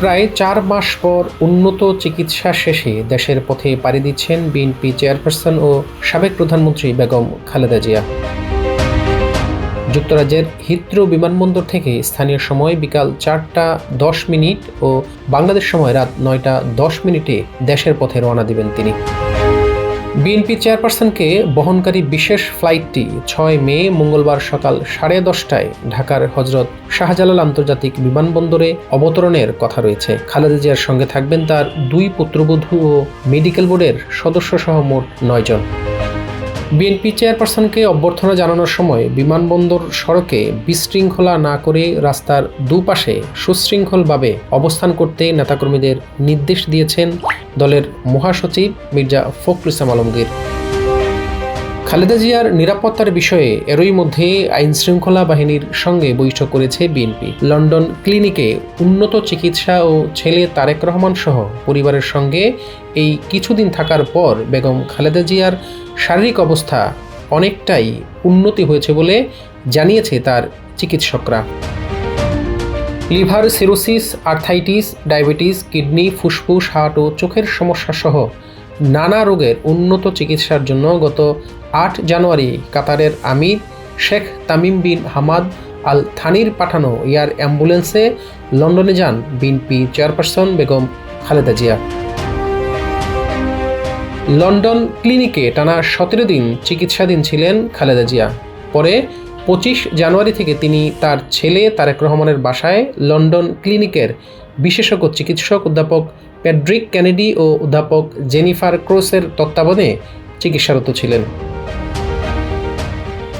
প্রায় চার মাস পর উন্নত চিকিৎসা শেষে দেশের পথে পাড়ি দিচ্ছেন বিএনপি চেয়ারপারসন ও সাবেক প্রধানমন্ত্রী বেগম খালেদা জিয়া। যুক্তরাজ্যের হিত্র বিমানবন্দর থেকে স্থানীয় সময় বিকাল চারটা দশ মিনিট ও বাংলাদেশ সময় রাত নয়টা দশ মিনিটে দেশের পথে রওনা দিবেন তিনি। বিএনপি চেয়ারপারসনকে বহনকারী বিশেষ ফ্লাইটটি ছয় মে মঙ্গলবার সকাল সাড়ে দশটায় ঢাকার হজরত শাহজালাল আন্তর্জাতিক বিমানবন্দরে অবতরণের কথা রয়েছে। খালেদা জিয়ার সঙ্গে থাকবেন তার দুই পুত্রবধূ ও মেডিকেল বোর্ডের সদস্য সহ মোট নয়জন বিএনপি চেয়ারপারসনকে অভ্যর্থনা জানানোর সময় বিমানবন্দর সড়কে বিশৃঙ্খলা না করে রাস্তার দুপাশে সুশৃঙ্খলভাবে অবস্থান করতে নেতাকর্মীদের নির্দেশ দিয়েছেন দলের মহাসচিব মির্জা ফখরুল ইসলাম আলমগীর। খালেদা জিয়ার নিরাপত্তার বিষয়ে এরই মধ্যে আইন শৃঙ্খলা বাহিনীর সঙ্গে বৈঠক করেছে বিএনপি। লন্ডন ক্লিনিকে উন্নত চিকিৎসা ও ছেলে তারেক রহমান সহ পরিবারের সঙ্গে এই কিছুদিন থাকার পর বেগম খালেদা জিয়ার শারীরিক অবস্থা অনেকটাই উন্নতি হয়েছে বলে জানিয়েছে তার চিকিৎসকরা। Liver cirrhosis, arthritis, diabetes, kidney, ফুসফুস, হার্ট ও চোখের সমস্যা সহ নানা রোগের উন্নত চিকিৎসার জন্য গত আট জানুয়ারি কাতারের আমির Sheikh Tamim bin Hamad Al থানির পাঠানো এয়ার অ্যাম্বুলেন্সে লন্ডনে যান BNP chairperson Begum Khaleda Zia. London ক্লিনিকে টানা সতেরো দিন চিকিৎসাধীন ছিলেন খালেদা জিয়া। পরে পঁচিশ জানুয়ারি থেকে তিনি তার ছেলে তারেক রহমানের বাসায় লন্ডন ক্লিনিকের বিশেষজ্ঞ চিকিৎসক অধ্যাপক প্যাড্রিক কেনেডি ও অধ্যাপক জেনিফার ক্রোসের তত্ত্বাবধানে চিকিৎসারত ছিলেন।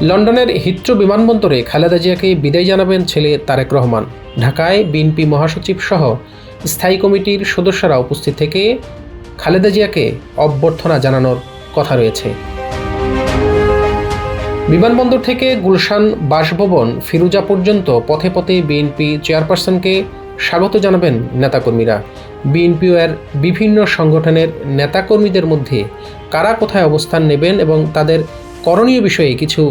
লন্ডনের হিথ্রো বিমানবন্দরে খালেদা জিয়াকে বিদায় জানাবেন ছেলে তারেক রহমান। ঢাকায় বিএনপি মহাসচিব সহ স্থায়ী কমিটির সদস্যরা উপস্থিত থেকে খালেদা জিয়াকে অভ্যর্থনা জানানোর কথা রয়েছে। বিমানবন্দর থেকে গুলশান বাসভবন ফিরুজা পর্যন্ত পথে পথে বিএনপি চেয়ারপারসনকে স্বাগত জানাবেন নেতাকর্মীরা। বিএনপি এর বিভিন্ন সংগঠনের নেতাকর্মীদের মধ্যে কারা কোথায় অবস্থান নেবেন এবং তাদের করণীয় বিষয়ে কিছু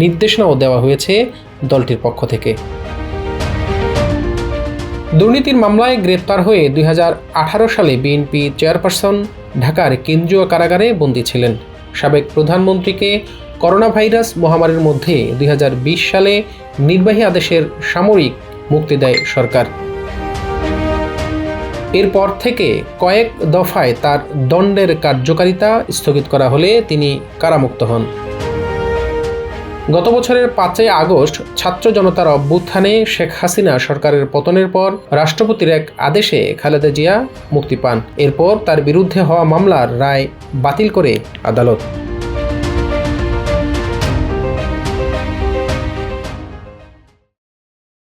নির্দেশনাও দেওয়া হয়েছে দলটির পক্ষ থেকে। দুর্নীতির মামলায় গ্রেপ্তার হয়ে দুই হাজার আঠারো সালে বিএনপি চেয়ারপারসন ঢাকার কেন্দ্রীয় কারাগারে বন্দী ছিলেন। সাবেক প্রধানমন্ত্রীকে করোনা ভাইরাস মহামারীর মধ্যে দুই হাজার বিশ সালে নির্বাহী আদেশের সামরিক মুক্তি দেয় সরকার। এরপর থেকে কয়েক দফায় তার দণ্ডের কার্যকারিতা স্থগিত করা হলে তিনি কারামুক্ত হন। গত বছরের পাঁচই আগস্ট ছাত্র জনতার অভ্যুত্থানে শেখ হাসিনা সরকারের পতনের পর রাষ্ট্রপতির এক আদেশে খালেদা জিয়া মুক্তি পান। এরপর তার বিরুদ্ধে হওয়া মামলার রায় বাতিল করে আদালত।